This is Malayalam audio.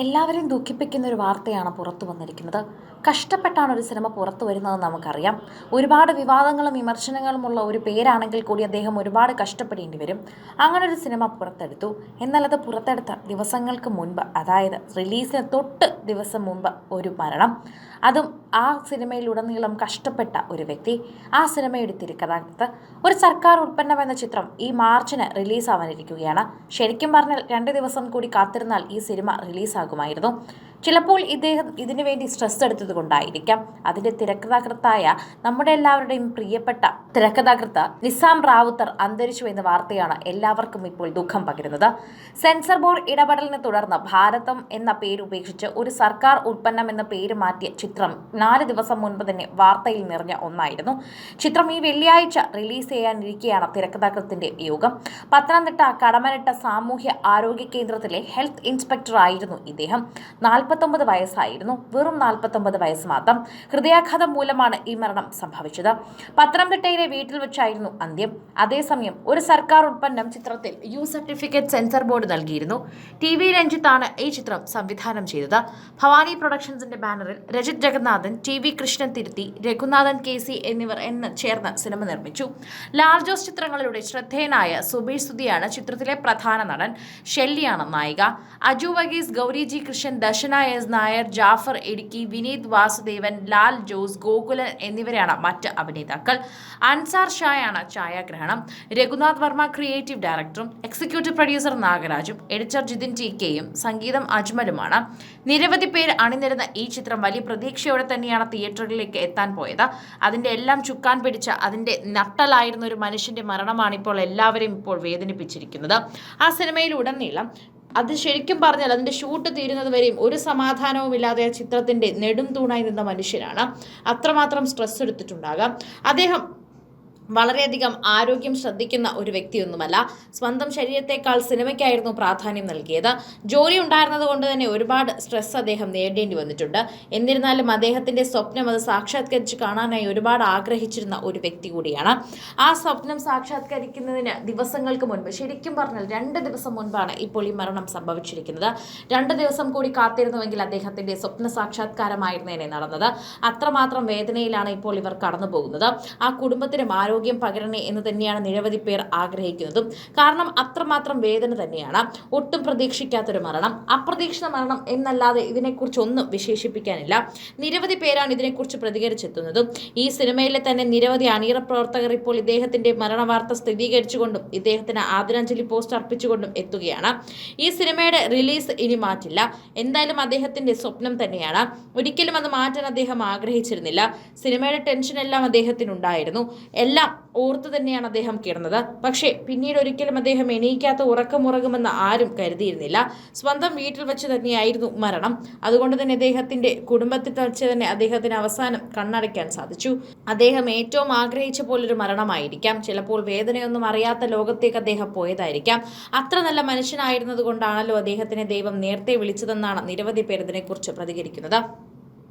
എല്ലാവരെയും ദുഃഖിപ്പിക്കുന്ന ഒരു വാർത്തയാണ് പുറത്തു വന്നിരിക്കുന്നത്. കഷ്ടപ്പെട്ടാണ് ഒരു സിനിമ പുറത്തു വരുന്നതെന്ന് നമുക്കറിയാം. ഒരുപാട് വിവാദങ്ങളും വിമർശനങ്ങളും ഉള്ള ഒരു പേരാണെങ്കിൽ കൂടി അദ്ദേഹം ഒരുപാട് കഷ്ടപ്പെടേണ്ടി വരും. അങ്ങനെ ഒരു സിനിമ പുറത്തെടുത്തു. എന്നാൽ അത് പുറത്തെടുത്ത ദിവസങ്ങൾക്ക് മുൻപ് അതായത് റിലീസിന് തൊട്ട് ദിവസം മുൻപ് ഒരു മരണം. അതും ആ സിനിമയിലുടനീളം കഷ്ടപ്പെട്ട ഒരു വ്യക്തി ആ സിനിമയുടെ തിരക്കഥാകൃത്ത് ഒരു സർക്കാർ ഉൽപ്പന്നം എന്ന ചിത്രം ഈ മാർച്ചിന് റിലീസാവാനിരിക്കുകയാണ്. ശരിക്കും പറഞ്ഞാൽ രണ്ട് ദിവസം കൂടി കാത്തിരുന്നാൽ ഈ സിനിമ റിലീസാകുമായിരുന്നു. ചിലപ്പോൾ ഇദ്ദേഹം ഇതിനു വേണ്ടി സ്ട്രെസ് എടുത്തത് കൊണ്ടായിരിക്കാം അതിന്റെ തിരക്കഥാകൃത്തായ നമ്മുടെ എല്ലാവരുടെയും പ്രിയപ്പെട്ട തിരക്കഥാകൃത്ത് നിസാം റാവുത്തർ അന്തരിച്ചു എന്ന വാർത്തയാണ് എല്ലാവർക്കും ഇപ്പോൾ ദുഃഖം പകരുന്നത്. സെൻസർ ബോർഡ് ഇടപെടലിനെ തുടർന്ന് ഭാരതം എന്ന പേര് ഉപേക്ഷിച്ച് ഒരു സർക്കാർ ഉൽപ്പന്നം എന്ന പേര് മാറ്റിയ ചിത്രം നാല് ദിവസം മുൻപ് തന്നെ വാർത്തയിൽ നിറഞ്ഞ ഒന്നായിരുന്നു. ചിത്രം ഈ വെള്ളിയാഴ്ച റിലീസ് ചെയ്യാനിരിക്കെയാണ് തിരക്കഥാകൃത്തിന്റെ യോഗം. പത്തനംതിട്ട കടമനിട്ട സാമൂഹ്യ ആരോഗ്യ കേന്ദ്രത്തിലെ ഹെൽത്ത് ഇൻസ്പെക്ടർ ആയിരുന്നു ഇദ്ദേഹം നാൽപ്പത്തൊമ്പത് വയസ്സായിരുന്നു. വെറും നാൽപ്പത്തൊമ്പത് വയസ്സ് മാത്രം ഹൃദയാഘാതം മൂലമാണ് ഈ മരണം സംഭവിച്ചത്. പത്തനംതിട്ടയിലെ വീട്ടിൽ വെച്ചായിരുന്നു അന്ത്യം. അതേസമയം ഒരു സർക്കാർ ഉൽപ്പന്നം ചിത്രത്തിൽ യു സർട്ടിഫിക്കറ്റ് സെൻസർ ബോർഡ് നൽകിയിരുന്നു. ടി വി രഞ്ജിത്താണ് ഈ ചിത്രം സംവിധാനം ചെയ്തത്. ഭവാനി പ്രൊഡക്ഷൻസിന്റെ ബാനറിൽ രജിത് ജഗന്നാഥൻ ടി വി കൃഷ്ണൻ തിരുത്തി രഘുനാഥൻ കെ സി എന്നിവർ എന്ന് ചേർന്ന് സിനിമ നിർമ്മിച്ചു. ലാർജോസ് ചിത്രങ്ങളിലൂടെ ശ്രദ്ധേയനായ സുബീഷ് സുധിയാണ് ചിത്രത്തിലെ പ്രധാന നടൻ. ഷെല്ലിയാണ് നായിക. അജു വഗീസ് ഗൗരി ജി കൃഷ്ണൻ ദർശന എസ് നായർ ജാഫർ ഇടുക്കി വിനീത് വാസുദേവൻ ലാൽ ജോസ് ഗോകുലൻ എന്നിവരെയാണ് മറ്റ് അഭിനേതാക്കൾ. അൻസാർ ഷായാണ് ഛായാഗ്രഹണം. രഘുനാഥ് വർമ്മ ക്രിയേറ്റീവ് ഡയറക്ടറും എക്സിക്യൂട്ടീവ് പ്രൊഡ്യൂസർ നാഗരാജും എഡിറ്റർ ജിതിൻ ടി കെയും സംഗീതം അജ്മലുമാണ്. നിരവധി പേർ അണിനിരുന്ന ഈ ചിത്രം വലിയ പ്രതീക്ഷയോടെ തന്നെയാണ് തിയേറ്ററിലേക്ക് എത്താൻ പോയത്. അതിന്റെ എല്ലാം ചുക്കാൻ പിടിച്ച അതിന്റെ നട്ടലായിരുന്ന ഒരു മനുഷ്യന്റെ മരണമാണ് ഇപ്പോൾ എല്ലാവരെയും ഇപ്പോൾ വേദനിപ്പിച്ചിരിക്കുന്നത്. ആ സിനിമയിൽ ഉടനീളം അത് ശരിക്കും പറഞ്ഞാൽ അതിന്റെ ഷൂട്ട് തീരുന്നത് വരെയും ഒരു സമാധാനവും ഇല്ലാതെ ആ ചിത്രത്തിന്റെ നെടും തൂണായി നിന്ന മനുഷ്യനാണ്. അത്രമാത്രം സ്ട്രെസ് എടുത്തിട്ടുണ്ടാകാം. അദ്ദേഹം വളരെയധികം ആരോഗ്യം ശ്രദ്ധിക്കുന്ന ഒരു വ്യക്തിയൊന്നുമല്ല. സ്വന്തം ശരീരത്തെക്കാൾ സിനിമയ്ക്കായിരുന്നു പ്രാധാന്യം നൽകിയത്. ജോലി ഉണ്ടായിരുന്നത് കൊണ്ട് തന്നെ ഒരുപാട് സ്ട്രെസ് അദ്ദേഹം നേരിടേണ്ടി വന്നിട്ടുണ്ട്. എന്നിരുന്നാലും അദ്ദേഹത്തിന്റെ സ്വപ്നം അത് സാക്ഷാത്കരിച്ച് കാണാനായി ഒരുപാട് ആഗ്രഹിച്ചിരുന്ന ഒരു വ്യക്തി കൂടിയാണ്. ആ സ്വപ്നം സാക്ഷാത്കരിക്കുന്നതിന് ദിവസങ്ങൾക്ക് മുൻപ് ശരിക്കും പറഞ്ഞാൽ രണ്ട് ദിവസം മുൻപാണ് ഇപ്പോൾ ഈ മരണം സംഭവിച്ചിരിക്കുന്നത്. രണ്ട് ദിവസം കൂടി കാത്തിരുന്നുവെങ്കിൽ അദ്ദേഹത്തിന്റെ സ്വപ്ന സാക്ഷാത്കാരമായിരുന്നേനെ നടന്നത്. അത്രമാത്രം വേദനയിലാണ് ഇപ്പോൾ ഇവർ കടന്നു പോകുന്നത് ആ കുടുംബത്തിനും ആരോഗ്യം പകരണേ എന്ന് തന്നെയാണ് നിരവധി പേർ ആഗ്രഹിക്കുന്നതും. കാരണം അത്രമാത്രം വേദന തന്നെയാണ്. ഒട്ടും പ്രതീക്ഷിക്കാത്തൊരു മരണം. അപ്രതീക്ഷിത മരണം എന്നല്ലാതെ ഇതിനെക്കുറിച്ച് ഒന്നും വിശേഷിപ്പിക്കാനില്ല. നിരവധി പേരാണ് ഇതിനെക്കുറിച്ച് പ്രതികരിച്ചെത്തുന്നതും. ഈ സിനിമയിലെ തന്നെ നിരവധി അണിയറ പ്രവർത്തകർ ഇപ്പോൾ ഇദ്ദേഹത്തിന്റെ മരണവാർത്ത സ്ഥിരീകരിച്ചുകൊണ്ടും ഇദ്ദേഹത്തിന് ആദരാഞ്ജലി പോസ്റ്റ് അർപ്പിച്ചുകൊണ്ടും എത്തുകയാണ്. ഈ സിനിമയുടെ റിലീസ് ഇനി മാറ്റില്ല. എന്തായാലും അദ്ദേഹത്തിന്റെ സ്വപ്നം തന്നെയാണ്. ഒരിക്കലും അത് മാറ്റാൻ അദ്ദേഹം ആഗ്രഹിച്ചിരുന്നില്ല. സിനിമയുടെ ടെൻഷൻ എല്ലാം അദ്ദേഹത്തിനുണ്ടായിരുന്നു. എല്ലാം ഓർത്തു തന്നെയാണ് അദ്ദേഹം കിടന്നത്. പക്ഷേ പിന്നീട് ഒരിക്കലും അദ്ദേഹം എണീക്കാത്ത ഉറക്കമുറകുമെന്ന് ആരും കരുതിയിരുന്നില്ല. സ്വന്തം വീട്ടിൽ വെച്ച് തന്നെയായിരുന്നു മരണം. അതുകൊണ്ട് തന്നെ അദ്ദേഹത്തിന്റെ കുടുംബത്തിൽ വെച്ച് തന്നെ അദ്ദേഹത്തിന് അവസാനം കണ്ണടയ്ക്കാൻ സാധിച്ചു. അദ്ദേഹം ഏറ്റവും ആഗ്രഹിച്ച പോലൊരു മരണമായിരിക്കാം. ചിലപ്പോൾ വേദനയൊന്നും അറിയാത്ത ലോകത്തേക്ക് അദ്ദേഹം പോയതായിരിക്കാം. അത്ര നല്ല മനുഷ്യനായിരുന്നത് കൊണ്ടാണല്ലോ അദ്ദേഹത്തിനെ ദൈവം നേരത്തെ വിളിച്ചതെന്നാണ് നിരവധി പേർ ഇതിനെക്കുറിച്ച് പ്രതികരിക്കുന്നത്.